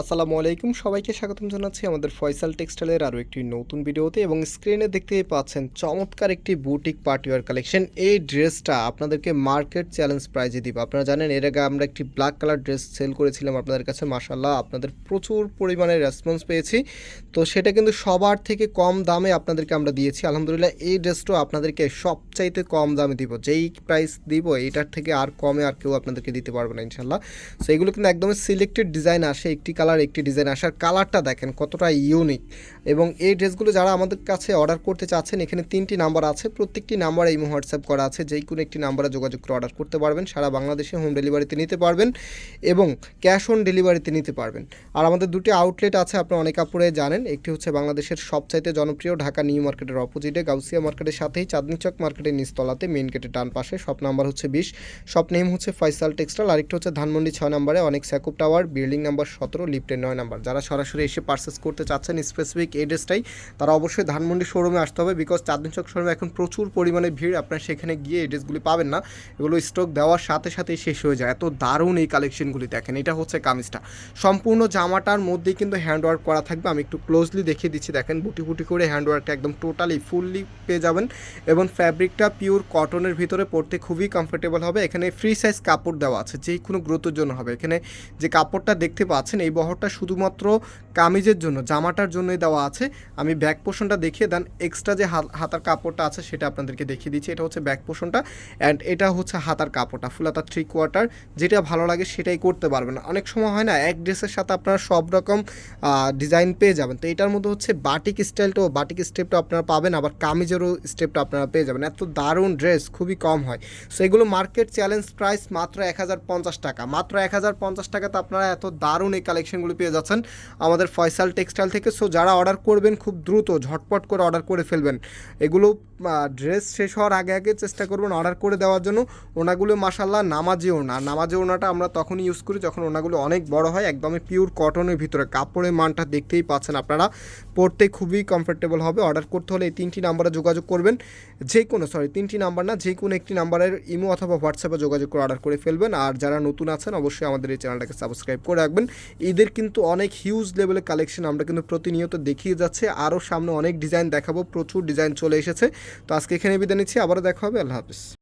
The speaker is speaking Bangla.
আসসালামু আলাইকুম। সবাইকে স্বাগতম জানাচ্ছি আমাদের ফয়সাল টেক্সটাইলের আরও একটি নতুন ভিডিওতে এবং স্ক্রিনে দেখতে পাচ্ছেন চমৎকার একটি বুটিক পার্টিওয়ার কালেকশন। এই ড্রেসটা আপনাদেরকে মার্কেট চ্যালেঞ্জ প্রাইজে দিব। আপনারা জানেন, এর আগে আমরা একটি ব্ল্যাক কালার ড্রেস সেল করেছিলাম আপনাদের কাছে। মাসাল্লাহ আপনাদের প্রচুর পরিমাণে রেসপন্স পেয়েছি। তো সেটা কিন্তু সবার থেকে কম দামে আপনাদেরকে আমরা দিয়েছি। আলহামদুলিল্লাহ, এই ড্রেসটাও আপনাদেরকে সবচাইতে কম দামে দিব। যেই প্রাইস দিব, এটার থেকে আর কমে আর কেউ আপনাদেরকে দিতে পারবে না ইনশাল্লাহ সো এগুলো কিন্তু একদমই সিলেক্টেড ডিজাইন আসে। একটি কালার একটি ডিজাইন আসার কালারটা দেখেন কতটা ইউনিক এবং এই ড্রেসগুলো যারা আমাদের কাছে অর্ডার করতে চাচ্ছেন, এখানে তিনটি নাম্বার আছে। প্রত্যেকটি নাম্বার এই হোয়াটসঅ্যাপ করা আছে। যেই কোনো একটি নাম্বারে যোগাযোগ করে অর্ডার করতে পারবেন। সারা বাংলাদেশে হোম ডেলিভারিতে নিতে পারবেন এবং ক্যাশ অন ডেলিভারিতে নিতে পারবেন। আর আমাদের দুটি আউটলেট আছে আপনারা অনেক কাপড়ে জানেন। একটি হচ্ছে বাংলাদেশের সবচাইতে জনপ্রিয় ঢাকা নিউ মার্কেটের অপোজিটে, গাউসিয়া মার্কেটের সাথেই চাঁদনি চক মার্কেটের নিচতলাতে মেন গেটের ডান পাশে শপ নাম্বার হচ্ছে বিশ। শপ নেম হচ্ছে ফয়সাল টেক্সটাইল আরেকটি হচ্ছে ধানমন্ডি ছয় নম্বরে, অনেক স্যাকুপ টাওয়ার বিল্ডিং নাম্বার সতেরো লিফটের নয় নাম্বার। যারা সরাসরি এসে পার্সেস করতে চাচ্ছেন স্পেসিফিক এড্রেসটাই তারা অবশ্যই ধানমন্ডি শোরুমে আসতে হবে বিকজ চাঁদনি চক শোরুমে এখন প্রচুর পরিমাণে ভিড়। আপনারা সেখানে গিয়ে এড্রেসগুলি পাবেন না। এগুলো স্টক দেওয়ার সাথে সাথেই শেষ হয়ে যায়। এত দারুণ এই কালেকশনগুলি দেখেন। এটা হচ্ছে কামিজটা। সম্পূর্ণ জামাটার মধ্যেই কিন্তু হ্যান্ড ওয়ার্ক করা থাকবে। আমি একটু ক্লোজলি দেখিয়ে দিচ্ছি। দেখেন, বুটি বুটি করে হ্যান্ড ওয়ার্কটা একদম টোটালি ফুললি পেয়ে যাবেন। এবং ফ্যাব্রিকটা পিওর কটনের ভিতরে পরতে খুবই কমফোর্টেবল হবে। এখানে ফ্রি সাইজ কাপড় দেওয়া আছে। যে কোনো গুরুত্বের জন্য হবে। এখানে যে কাপড়টা দেখতে পাচ্ছেন, এই বহরটা শুধুমাত্র কামিজের জন্য, জামাটার জন্যই দেওয়া আছে। আমি ব্যাক পোষণটা দেখিয়ে দেন এক্সট্রা যে হাত- হাতার কাপড়টা আছে সেটা আপনাদেরকে দেখিয়ে দিচ্ছি। এটা হচ্ছে ব্যাক পোষণটা অ্যান্ড এটা হচ্ছে হাতার কাপড়টা ফুল হাতার থ্রি কোয়ার্টার যেটা ভালো লাগে সেটাই করতে পারবেন। অনেক সময় হয় না, এক ড্রেসের সাথে আপনারা সব রকম ডিজাইন পেয়ে যাবেন। তো এটার মধ্যে হচ্ছে বাটিক স্টাইলটাও বাটিক স্টেপটা আপনারা পাবেন, আবার কামিজেরও স্টেপটা আপনারা পেয়ে যাবেন। এত দারুণ ড্রেস খুবই কম হয়। সো এগুলো মার্কেট চ্যালেঞ্জ প্রাইস মাত্র এক হাজার পঞ্চাশ টাকা। মাত্র এক হাজার পঞ্চাশ টাকাতে আপনারা এত দারুণ এই কালেকশনগুলো পেয়ে যাচ্ছেন। আমাদের ফয়সাল টেক্সটাইল থেকে। সো যারা অর্ডার করবেন, খুব দ্রুত, ঝটপট করে অর্ডার করে ফেলবেন। এগুলো ড্রেস শেষ হওয়ার আগে আগে চেষ্টা করবেন অর্ডার করে দেওয়ার জন্য। ওনাগুলো মাসাল্লাহ নামাজি ওনা নামাজি ওনাটা আমরা তখনই ইউজ করি যখন ওনাগুলো অনেক বড় হয়, একদমই পিওর কটনের ভিতরে। কাপড়ের মানটা দেখতেই পাচ্ছেন আপনারা। পড়তে খুবই কমফোর্টেবল হবে। অর্ডার করতে হলে এই তিনটি নাম্বারে যোগাযোগ করবেন। যে কোনো সরি তিনটি নাম্বার না, যে কোনো একটি নাম্বারের ইমো অথবা হোয়াটসঅ্যাপে যোগাযোগ করে অর্ডার করে ফেলবেন। আর যারা নতুন আছেন, অবশ্যই আমাদের এই চ্যানেলটাকে সাবস্ক্রাইব করে রাখবেন। ঈদের কিন্তু অনেক হিউজ লেভেলের কালেকশন আমরা কিন্তু প্রতিনিয়ত দেখিয়ে যাচ্ছে। আরও সামনে অনেক ডিজাইন দেখাবো, প্রচুর ডিজাইন চলে এসেছে। তো আজকে এখানে বিদায় নিচ্ছি, আবারও দেখা হবে, আল্লাহ হাফিজ।